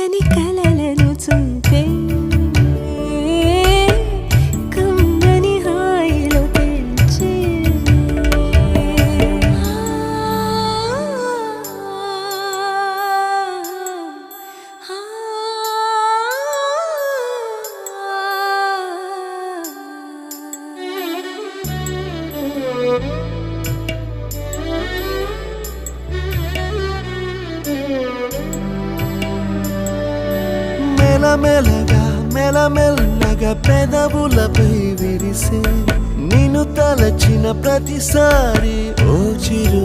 கலனி మెలమెలగా మెలమెల్లగా పెదవులపై విరిసే నిన్ను తలచిన ప్రతిసారి ఓ చిరు